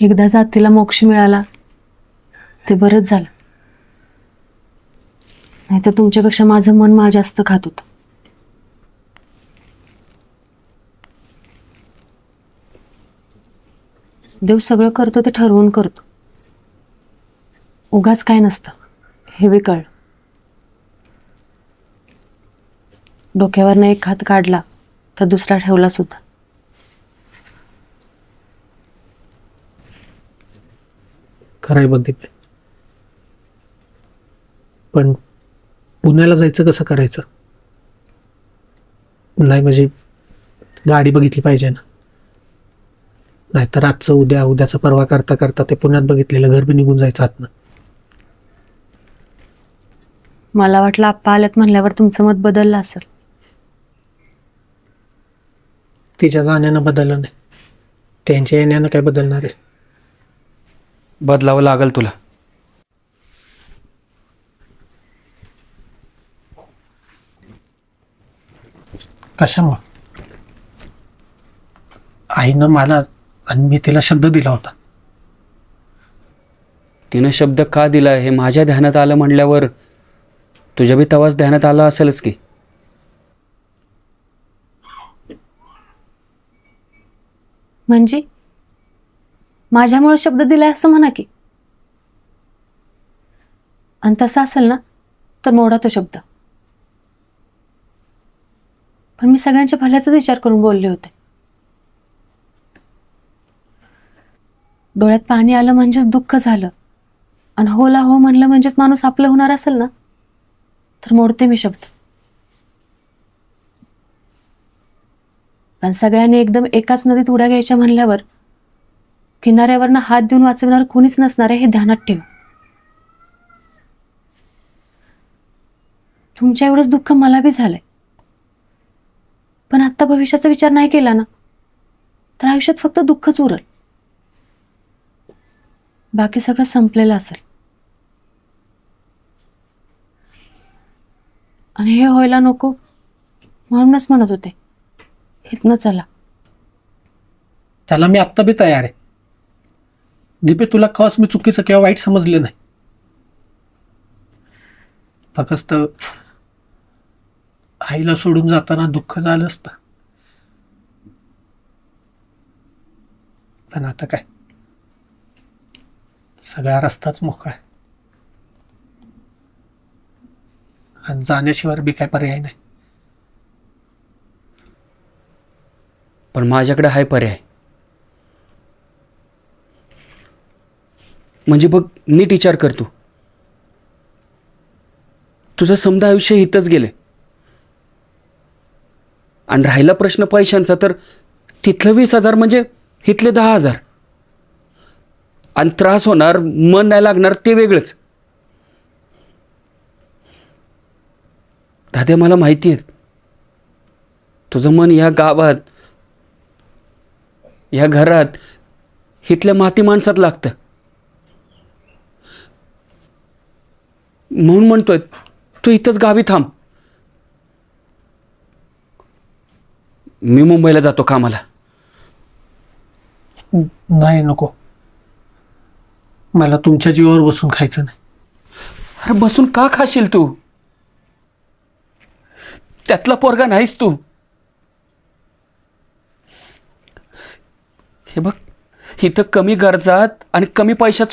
एकदा जातीला मोक्ष मिळाला ते बरंच झालं. नाहीतर तुमच्यापेक्षा माझं मन मला जास्त खात होत. देव सगळं करतो ते ठरवून करतो. उगाच काय नसतं हे विकळ. कळलं डोक्यावरनं एक हात काढला तर दुसरा ठेवला सुद्धा. खरंय बघ दीपे पण पुण्याला जायचं कसं करायचं? नाही म्हणजे गाडी बघितली पाहिजे ना. नाहीतर आजचं उद्या उद्याचं परवा करता करता ते पुण्यात बघितलेलं घर बी निघून जायचं आतनं. मला वाटलं आप्पा आल्यात म्हणल्यावर तुमचं मत बदललं असेल. तिच्या जाण्यानं बदललं नाही. त्यांच्या येण्यानं काय बदलणार आहे? बदलावं लागल तुला. कशामुळं? आईनं मला आणि मी तिला शब्द दिला होता. तिनं शब्द का दिला? हे माझ्या ध्यानात आलं म्हणल्यावर तुझ्या बी तवाच ध्यानात आलं असेलच की. म्हणजे? माझ्यामुळे शब्द दिलाय असं म्हणा की. आणि तसं असेल ना तर मोडा तो शब्द. पण मी सगळ्यांच्या भल्याचाच विचार करून बोलले होते. डोळ्यात पाणी आलं म्हणजेच दुःख झालं. आणि होला हो म्हणलं म्हणजेच माणूस आपलं होणार असेल ना तर मोडते मी शब्द. पण सगळ्यांनी एकदम एकाच नदीत उड्या घ्यायच्या म्हणल्यावर किनाऱ्यावरनं हात देऊन वाचवणार कोणीच नसणार आहे हे ध्यानात ठेव. तुमच्या एवढंच दुःख मला बी झालंय. पण आत्ता भविष्याचा विचार नाही केला ना तर आयुष्यात फक्त दुःखच उरल. बाकी सगळं संपलेलं असेल. आणि हे व्हायला नको म्हणूनच म्हणत होते इथनं चला. त्याला मी आत्ता बी तयार आहे. दीपे तुला कस मी चुकीचं किंवा वाईट समजले नाही. फक्त आईला सोडून जाताना दुःख झालं असतं. पण आता काय? सगळा रस्ताच मोकळा आहे. आणि जाण्याशिवाय बी काय पर्याय नाही. पण माझ्याकडे हाय पर्याय. म्हणजे बघ नीट विचार कर तू. तुझं समजा आयुष्य हितच गेले आणि राहिला प्रश्न पैशांचा तर तिथलं वीस हजार म्हणजे हिथले दहा हजार. आणि त्रास होणार मन नाही लागणार ते वेगळंच. दाद्या मला माहिती आहे. तुझं मन या गावात या घरात इथल्या माती माणसात लागतं. म्हणून म्हणतोय तू इथंच गावी थांब. मी मुंबईला जातो कामाला. नाही नको. मला तुमच्या जीवावर बसून खायचं नाही. अरे बसून का खाशील तू? त्यातला पोरगा नाहीस तू. हे बघ इथं कमी गरजात आणि कमी पैशात